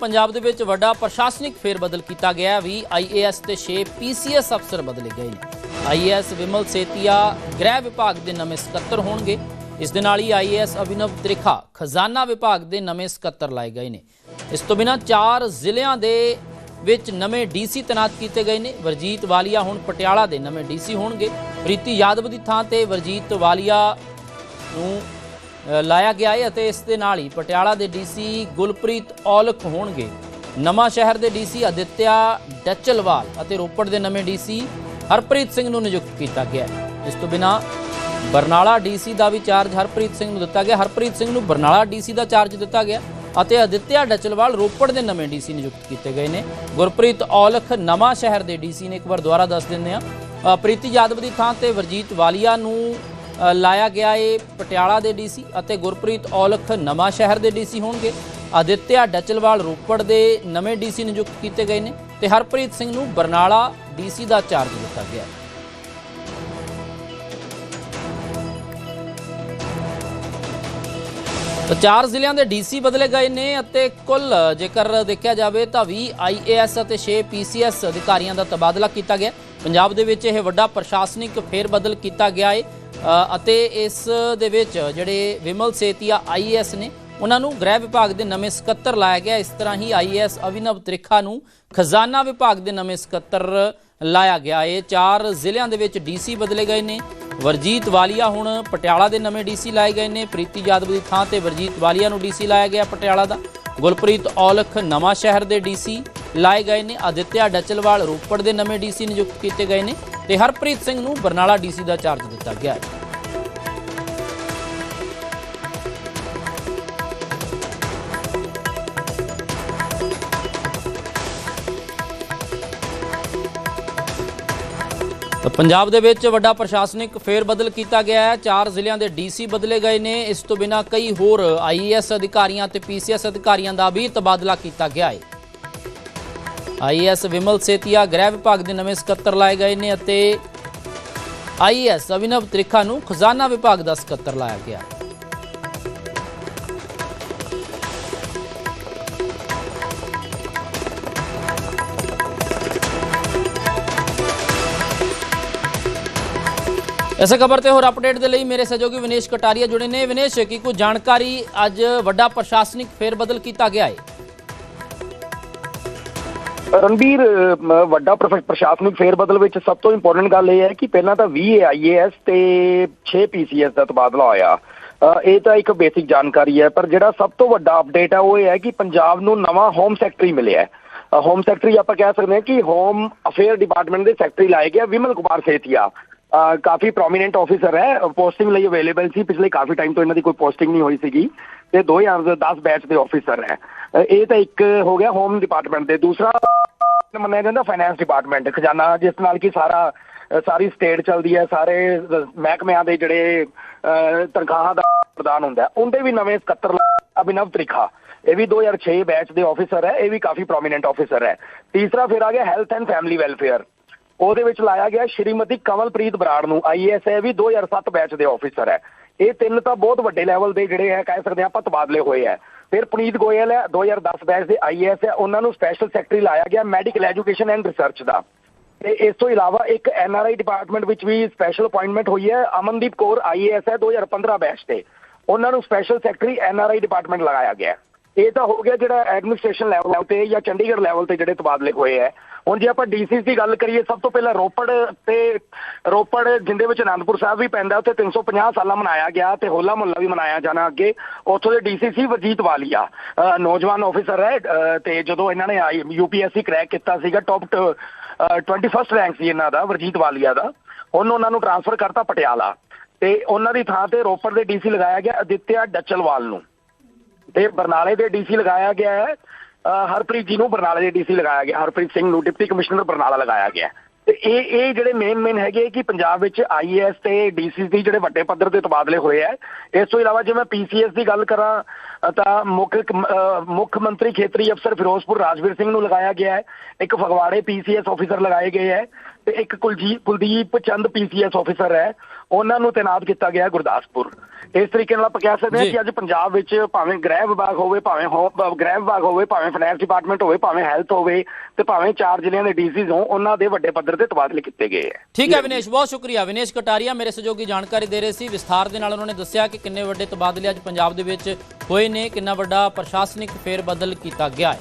ਪੰਜਾਬ ਦੇ ਵਿੱਚ ਵੱਡਾ ਪ੍ਰਸ਼ਾਸਨਿਕ ਫੇਰਬਦਲ ਕੀਤਾ ਗਿਆ ਹੈ। ਵੀ ਆਈਏਐਸ ਤੇ 6 ਪੀਸੀਐਸ ਅਫਸਰ ਬਦਲੇ ਗਏ ਨੇ। ਆਈਏਐਸ ਵਿਮਲ ਸੇਤੀਆ ਗ੍ਰਹਿ ਵਿਭਾਗ ਦੇ ਨਵੇਂ ਸਕੱਤਰ ਹੋਣਗੇ। ਇਸ ਦੇ ਨਾਲ ਹੀ ਆਈਏਐਸ ਅਭਿਨਵ ਤ੍ਰਿਖਾ ਖਜ਼ਾਨਾ ਵਿਭਾਗ ਦੇ ਨਵੇਂ ਸਕੱਤਰ ਲਾਏ ਗਏ ਨੇ। ਇਸ ਤੋਂ ਬਿਨਾਂ ਚਾਰ ਜ਼ਿਲ੍ਹਿਆਂ ਦੇ ਵਿੱਚ ਨਵੇਂ ਡੀਸੀ ਤੈਨਾਤ ਕੀਤੇ ਗਏ ਨੇ। ਵਰਜੀਤ ਵਾਲੀਆ ਹੁਣ ਪਟਿਆਲਾ ਦੇ ਨਵੇਂ ਡੀਸੀ ਹੋਣਗੇ। ਪ੍ਰੀਤੀ ਯਾਦਵ ਦੀ ਥਾਂ ਤੇ ਵਰਜੀਤ ਵਾਲੀਆ ਨੂੰ ਲਾਇਆ ਗਿਆ ਹੈ ਅਤੇ ਇਸ ਦੇ ਨਾਲ ਹੀ ਪਟਿਆਲਾ ਦੇ ਡੀਸੀ ਗੁਲਪ੍ਰੀਤ ਔਲਖ ਹੋਣਗੇ। ਨਵਾਂ ਸ਼ਹਿਰ ਦੇ ਡੀਸੀ ਅਦਿੱਤਿਆ ਡੱਚਲਵਾਲ ਅਤੇ ਰੋਪੜ ਦੇ ਨਵੇਂ ਡੀਸੀ ਹਰਪ੍ਰੀਤ ਸਿੰਘ ਨੂੰ ਨਿਯੁਕਤ ਕੀਤਾ ਗਿਆ ਹੈ। ਇਸ ਤੋਂ ਬਿਨਾ ਬਰਨਾਲਾ ਡੀਸੀ ਦਾ ਵੀ ਚਾਰਜ ਹਰਪ੍ਰੀਤ ਸਿੰਘ ਨੂੰ ਦਿੱਤਾ ਗਿਆ। ਹਰਪ੍ਰੀਤ ਸਿੰਘ ਨੂੰ ਬਰਨਾਲਾ ਡੀਸੀ ਦਾ ਚਾਰਜ ਦਿੱਤਾ ਗਿਆ ਅਤੇ ਅਦਿੱਤਿਆ ਡੱਚਲਵਾਲ ਰੋਪੜ ਦੇ ਨਵੇਂ ਡੀਸੀ ਨਿਯੁਕਤ ਕੀਤੇ ਗਏ ਨੇ। ਗੁਰਪ੍ਰੀਤ ਔਲਖ ਨਵਾਂ ਸ਼ਹਿਰ ਦੇ ਡੀਸੀ ਨੇ ਇੱਕ ਵਾਰ ਦੁਬਾਰਾ ਦੱਸ ਦਿੰਦੇ ਆ ਪ੍ਰੀਤੀ ਯਾਦਵ ਦੀ ਥਾਂ ਤੇ ਵਰਜੀਤ ਵਾਲੀਆ ਨੂੰ ਲਾਇਆ ਗਿਆ ਏ ਪਟਿਆਲਾ ਦੇ ਡੀਸੀ ਅਤੇ ਗੁਰਪ੍ਰੀਤ ਔਲਖ ਨਵਾਂ ਸ਼ਹਿਰ ਦੇ ਡੀਸੀ ਹੋਣਗੇ। ਅਦਿੱਤਿਆ ਡਚਲਵਾਲ ਰੋਪੜ ਦੇ ਨਵੇਂ ਡੀਸੀ ਨਿਯੁਕਤ ਕੀਤੇ ਗਏ ਨੇ ਤੇ ਹਰਪ੍ਰੀਤ ਸਿੰਘ ਨੂੰ ਬਰਨਾਲਾ ਡੀਸੀ ਦਾ ਚਾਰਜ ਦਿੱਤਾ ਗਿਆ। ਹੈ ਤਾਂ ਚਾਰ ਜ਼ਿਲ੍ਹਿਆਂ ਦੇ ਡੀਸੀ ਬਦਲੇ ਗਏ ਨੇ ਅਤੇ ਕੁੱਲ ਜੇਕਰ ਦੇਖਿਆ ਜਾਵੇ ਤਾਂ 20 ਆਈਏਐਸ ਅਤੇ 6 ਪੀਸੀਐਸ ਅਧਿਕਾਰੀਆਂ ਦਾ ਤਬਾਦਲਾ ਕੀਤਾ ਗਿਆ। ਪੰਜਾਬ ਦੇ ਵਿੱਚ ਇਹ ਵੱਡਾ ਪ੍ਰਸ਼ਾਸਨਿਕ ਫੇਰਬਦਲ ਕੀਤਾ ਗਿਆ ਹੈ ਅਤੇ ਇਸ ਦੇ ਵਿੱਚ ਜਿਹੜੇ ਵਿਮਲ ਸੇਤੀਆ ਆਈਏਐਸ ਨੇ, ਉਹਨਾਂ ਨੂੰ ਗ੍ਰਹਿ ਵਿਭਾਗ ਦੇ ਨਵੇਂ ਸਕੱਤਰ ਲਾਇਆ ਗਿਆ। ਇਸ ਤਰ੍ਹਾਂ ਹੀ ਆਈਏਐਸ ਅਭਿਨਵ ਤ੍ਰਿਖਾ ਨੂੰ ਖਜ਼ਾਨਾ ਵਿਭਾਗ ਦੇ ਨਵੇਂ ਸਕੱਤਰ ਲਾਇਆ ਗਿਆ ਇਹ ਚਾਰ ਜ਼ਿਲ੍ਹਿਆਂ ਦੇ ਵਿੱਚ ਡੀਸੀ ਬਦਲੇ ਗਏ ਨੇ। ਵਰਜੀਤ ਵਾਲੀਆ ਹੁਣ ਪਟਿਆਲਾ ਦੇ ਨਵੇਂ ਡੀਸੀ ਲਾਏ ਗਏ ਨੇ। ਪ੍ਰੀਤੀ ਯਾਦਵ ਦੀ ਥਾਂ ਤੇ ਵਰਜੀਤ ਵਾਲੀਆ ਨੂੰ ਡੀਸੀ ਲਾਇਆ ਗਿਆ ਪਟਿਆਲਾ ਦਾ। ਗੁਲਪ੍ਰੀਤ ਔਲਖ ਨਵਾਂ ਸ਼ਹਿਰ ਦੇ ਡੀਸੀ ਲਾਏ ਗਏ ਨੇ। ਆਦਿਤਿਆ ਡਚਲਵਾਲ ਰੋਪੜ ਦੇ ਨਵੇਂ ਡੀਸੀ ਨਿਯੁਕਤ ਕੀਤੇ ਗਏ ਨੇ ਤੇ ਹਰਪ੍ਰੀਤ ਸਿੰਘ ਨੂੰ ਬਰਨਾਲਾ ਡੀਸੀ ਦਾ ਚਾਰਜ ਦਿੱਤਾ ਗਿਆ ਹੈ। ਪੰਜਾਬ ਦੇ ਵਿੱਚ ਵੱਡਾ ਪ੍ਰਸ਼ਾਸਨਿਕ ਫੇਰਬਦਲ ਕੀਤਾ ਗਿਆ ਹੈ। ਚਾਰ ਜ਼ਿਲ੍ਹਿਆਂ ਦੇ ਡੀਸੀ ਬਦਲੇ ਗਏ ਨੇ। ਇਸ ਤੋਂ ਬਿਨਾਂ ਕਈ ਹੋਰ ਆਈਏਐਸ ਅਧਿਕਾਰੀਆਂ ਤੇ ਪੀਸੀਐਸ ਅਧਿਕਾਰੀਆਂ ਦਾ ਵੀ ਤਬਾਦਲਾ ਕੀਤਾ ਗਿਆ ਹੈ। ਆਈਏਐਸ ਵਿਮਲ ਸੇਤੀਆ ਗ੍ਰਹਿ ਵਿਭਾਗ ਦੇ ਨਵੇਂ ਸਕੱਤਰ ਲਾਏ ਗਏ ਨੇ ਅਤੇ ਆਈਏਐਸ ਅਭਿਨਵ ਤ੍ਰਿਖਾ ਨੂੰ ਖਜ਼ਾਨਾ ਵਿਭਾਗ ਦਾ ਸਕੱਤਰ ਲਾਇਆ ਗਿਆ। ਇਸੇ ਖਬਰ ਤੇ ਹੋਰ ਅਪਡੇਟ ਦੇ ਲਈ ਮੇਰੇ ਸਹਿਯੋਗੀ ਵਿਨੇਸ਼ ਕਟਾਰੀਆ ਜੁੜੇ ਨੇ। ਵਿਨੇਸ਼, ਕੀ ਕੋਈ ਜਾਣਕਾਰੀ? ਅੱਜ ਵੱਡਾ ਪ੍ਰਸ਼ਾਸਨਿਕ ਫੇਰਬਦਲ ਕੀਤਾ ਗਿਆ ਹੈ ਰਣਬੀਰ ਵੱਡਾ ਪ੍ਰਸ਼- ਪ੍ਰਸ਼ਾਸਨਿਕ ਫੇਰਬਦਲ ਵਿੱਚ ਸਭ ਤੋਂ ਇੰਪੋਰਟੈਂਟ ਗੱਲ ਇਹ ਹੈ ਕਿ ਪਹਿਲਾਂ ਤਾਂ 20 ਆਈਏਐਸ ਤੇ 6 ਪੀਸੀਐਸ ਦਾ ਤਬਾਦਲਾ ਹੋਇਆ। ਇਹ ਤਾਂ ਇੱਕ ਬੇਸਿਕ ਜਾਣਕਾਰੀ ਹੈ, ਪਰ ਜਿਹੜਾ ਸਭ ਤੋਂ ਵੱਡਾ ਅਪਡੇਟ ਹੈ ਉਹ ਇਹ ਹੈ ਕਿ ਪੰਜਾਬ ਨੂੰ ਨਵਾਂ ਹੋਮ ਸੈਕਟਰੀ ਮਿਲਿਆ ਹੈ। ਹੋਮ ਸੈਕਟਰੀ ਆਪਾਂ ਕਹਿ ਸਕਦੇ ਹਾਂ ਕਿ ਹੋਮ ਅਫੇਅਰ ਡਿਪਾਰਟਮੈਂਟ ਦੇ ਸੈਕਟਰੀ ਲਾਏ ਗਿਆ, ਵਿਮਲ ਕੁਮਾਰ ਸੇਤੀਆ। ਕਾਫੀ ਪ੍ਰੋਮੀਨੈਂਟ ਆਫੀਸਰ ਹੈ ਪੋਸਟਿੰਗ ਲਈ ਅਵੇਲੇਬਲ ਸੀ, ਪਿਛਲੇ ਕਾਫੀ ਟਾਈਮ ਤੋਂ ਇਹਨਾਂ ਦੀ ਕੋਈ ਪੋਸਟਿੰਗ ਨਹੀਂ ਹੋਈ ਸੀਗੀ। ਤੇ 2010 ਬੈਚ ਦੇ ਆਫੀਸਰ ਹੈ। ਇਹ ਤਾਂ ਇੱਕ ਹੋ ਗਿਆ ਹੋਮ ਡਿਪਾਰਟਮੈਂਟ ਦੇ। ਦੂਸਰਾ ਮੰਨਿਆ ਜਾਂਦਾ ਫਾਈਨੈਂਸ ਡਿਪਾਰਟਮੈਂਟ ਖਜ਼ਾਨਾ ਜਿਸ ਨਾਲ ਕਿ ਸਾਰਾ ਸਾਰੀ ਸਟੇਟ ਚੱਲਦੀ ਹੈ ਸਾਰੇ ਮਹਿਕਮਿਆਂ ਦੇ ਜਿਹੜੇ ਅ, ਤਨਖਾਹਾਂ ਦਾ ਪ੍ਰਦਾਨ ਹੁੰਦਾ ਉਹਦੇ ਵੀ ਨਵੇਂ ਸਕੱਤਰ ਲ- ਅਭਿਨਵ ਤ੍ਰਿਖਾ। ਇਹ ਵੀ 2006 ਬੈਚ ਦੇ ਆਫੀਸਰ ਹੈ। ਇਹ ਵੀ ਕਾਫੀ ਪ੍ਰੋਮੀਨੈਂਟ ਆਫੀਸਰ ਹੈ। ਤੀਸਰਾ ਫਿਰ ਆ ਗਿਆ ਹੈਲਥ ਐਂਡ ਫੈਮਿਲੀ ਵੈਲਫੇਅਰ ਉਹਦੇ ਵਿੱਚ ਲਾਇਆ ਗਿਆ ਸ਼੍ਰੀਮਤੀ ਕਮਲਪ੍ਰੀਤ ਬਰਾੜ ਨੂੰ। ਆਈਐਸ ਹੈ ਵੀ 2007 ਬੈਚ ਦੇ ਆਫੀਸਰ ਹੈ। ਇਹ ਤਿੰਨ ਤਾਂ ਬਹੁਤ ਵੱਡੇ ਲੈਵਲ ਦੇ ਜਿਹੜੇ ਹੈ, ਕਹਿ ਸਕਦੇ ਹਾਂ ਆਪਾਂ ਤਬਾਦਲੇ ਹੋਏ ਹੈ। ਫਿਰ ਪੁਨੀਤ ਗੋਇਲ ਹੈ 2010 ਬੈਚ ਦੇ ਆਈਐਸ ਹੈ। ਉਹਨਾਂ ਨੂੰ ਸਪੈਸ਼ਲ ਸੈਕਟਰੀ ਲਾਇਆ ਗਿਆ ਮੈਡੀਕਲ ਐਜੂਕੇਸ਼ਨ ਐਂਡ ਰਿਸਰਚ ਦਾ। ਤੇ ਇਸ ਤੋਂ ਇਲਾਵਾ ਇੱਕ ਐਨਆਰਆਈ ਡਿਪਾਰਟਮੈਂਟ ਵਿੱਚ ਵੀ ਸਪੈਸ਼ਲ ਅਪਾਇੰਟਮੈਂਟ ਹੋਈ ਹੈ। ਅਮਨਦੀਪ ਕੌਰ ਆਈਏਐਸ ਹੈ 2015 ਬੈਚ ਤੇ। ਉਹਨਾਂ ਨੂੰ ਸਪੈਸ਼ਲ ਸੈਕਟਰੀ ਐਨਆਰਆਈ ਡਿਪਾਰਟਮੈਂਟ ਲਗਾਇਆ ਗਿਆ ਇਹ ਤਾਂ ਹੋ ਗਿਆ ਜਿਹੜਾ ਐਡਮਿਨਿਸਟ੍ਰੇਸ਼ਨ ਲੈਵਲ ਤੇ ਜਾਂ ਚੰਡੀਗੜ੍ਹ ਲੈਵਲ ਤੇ ਜਿਹੜੇ ਤਬਾਦਲੇ ਹੋਏ ਹੈ। ਹੁਣ ਜੇ ਆਪਾਂ ਡੀਸੀ ਦੀ ਗੱਲ ਕਰੀਏ, ਸਭ ਤੋਂ ਪਹਿਲਾਂ ਰੋਪੜ ਤੇ ਰੋਪੜ ਜਿੰਦੇ ਵਿੱਚ ਅਨੰਦਪੁਰ ਸਾਹਿਬ ਵੀ ਪੈਂਦਾ, ਉੱਥੇ 350 ਸਾਲਾ ਮਨਾਇਆ ਗਿਆ ਤੇ ਹੋਲਾ ਮੁਹੱਲਾ ਵੀ ਮਨਾਇਆ ਜਾਣਾ ਅੱਗੇ। ਉੱਥੋਂ ਦੇ ਡੀਸੀ ਸੀ ਵਜੀਤ ਵਾਲੀਆ ਨੌਜਵਾਨ ਆਫੀਸਰ ਹੈ ਤੇ ਜਦੋਂ ਇਹਨਾਂ ਨੇ ਆਈ ਯੂਪੀਐਸਸੀ ਕ੍ਰੈਕ ਕੀਤਾ ਸੀਗਾ ਟੌਪ 21st ਰੈਂਕ ਸੀ ਇਹਨਾਂ ਦਾ, ਵਰਜੀਤ ਵਾਲੀਆ ਦਾ। ਹੁਣ ਉਹਨਾਂ ਨੂੰ ਟ੍ਰਾਂਸਫਰ ਕਰਤਾ ਪਟਿਆਲਾ। ਤੇ ਉਹਨਾਂ ਦੀ ਥਾਂ ਤੇ ਰੋਪੜ ਦੇ ਡੀਸੀ ਲਗਾਇਆ ਗਿਆ, ਅਦਿੱਤਿਆ ਡੱਚਲਵਾਲ ਨੂੰ। ਤੇ ਬਰਨਾਲੇ ਦੇ ਡੀਸੀ ਲਗਾਇਆ ਗਿਆ ਹੈ। ਹਰਪ੍ਰੀਤ ਜੀ ਨੂੰ ਬਰਨਾਲੇ ਦੇ ਡੀਸੀ ਲਗਾਇਆ ਗਿਆ। ਹਰਪ੍ਰੀਤ ਸਿੰਘ ਨੂੰ ਡਿਪਟੀ ਕਮਿਸ਼ਨਰ ਬਰਨਾਲਾ ਲਗਾਇਆ ਗਿਆ ਤੇ ਇਹ ਇਹ ਜਿਹੜੇ ਮੇਨ ਮੇਨ ਹੈਗੇ ਕਿ ਪੰਜਾਬ ਵਿੱਚ ਆਈਏਐਸ ਤੇ ਡੀਸੀ ਦੀ ਜਿਹੜੇ ਵੱਡੇ ਪੱਧਰ ਤੇ ਤਬਾਦਲੇ ਹੋਏ ਆ ਇਸ ਤੋਂ ਇਲਾਵਾ ਜੇ ਮੈਂ ਪੀਸੀਐਸ ਦੀ ਗੱਲ ਕਰਾਂ ਤਾਂ ਮੁੱਖ ਮੁੱਖ ਮੰਤਰੀ ਖੇਤਰੀ ਅਫਸਰ ਫਿਰੋਜ਼ਪੁਰ ਰਾਜਵੀਰ ਸਿੰਘ ਨੂੰ ਲਗਾਇਆ ਗਿਆ ਹੈ। ਇੱਕ ਫਗਵਾੜੇ ਪੀਸੀਐਸ ਆਫੀਸਰ ਲਗਾਏ ਗਏ ਹੈ। ਤੇ ਇੱਕ ਕੁਲਜੀਤ ਕੁਲਦੀਪ ਚੰਦ ਪੀਸੀਐਸ ਆਫੀਸਰ ਹੈ ਉਹਨਾਂ ਨੂੰ ਤਾਇਨਾਤ ਕੀਤਾ ਗਿਆ ਗੁਰਦਾਸਪੁਰ। ਇਸ ਤਰੀਕੇ ਨਾਲ ਆਪਾਂ ਕਹਿ ਸਕਦੇ ਹਾਂ। ਕਿ ਅੱਜ ਪੰਜਾਬ ਵਿੱਚ ਭਾਵੇਂ ਗ੍ਰਹਿ ਵਿਭਾਗ ਹੋਵੇ ਭਾਵੇਂ ਹੋ- ਗ੍ਰਹਿ ਵਿਭਾਗ ਹੋਵੇ ਭਾਵੇਂ ਫਾਈਨੈਂਸ ਡਿਪਾਰਟਮੈਂਟ ਹੋਵੇ ਭਾਵੇਂ ਹੈਲਥ ਹੋਵੇ ਤੇ ਭਾਵੇਂ ਚਾਰ ਜ਼ਿਲ੍ਹਿਆਂ ਦੇ ਡੀਸੀਜ਼ ਹੋਣ ਉਹਨਾਂ ਦੇ ਵੱਡੇ ਪੱਧਰ ਤੇ ਤਬਾਦਲੇ ਕੀਤੇ ਗਏ ਹੈ। ਠੀਕ ਹੈ ਵਿਨੇਸ਼ ਬਹੁਤ ਸ਼ੁਕਰੀਆ। ਵਿਨੇਸ਼ ਕਟਾਰੀਆ ਮੇਰੇ ਸਹਿਯੋਗੀ ਜਾਣਕਾਰੀ ਦੇ ਰਹੇ ਸੀ। ਵਿਸਥਾਰ ਦੇ ਨਾਲ ਉਹਨਾਂ ਨੇ ਦੱਸਿਆ ਕਿ ਕਿੰਨੇ ਵੱਡੇ ਤਬਾਦਲੇ ਅੱਜ ਪੰਜਾਬ ਦੇ ਵਿੱਚ ਹੋਏ ਨੇ ਕਿੰਨਾ ਵੱਡਾ ਪ੍ਰਸ਼ਾਸਨਿਕ ਫੇਰ ਬਦਲ ਕੀਤਾ ਗਿਆ ਹੈ।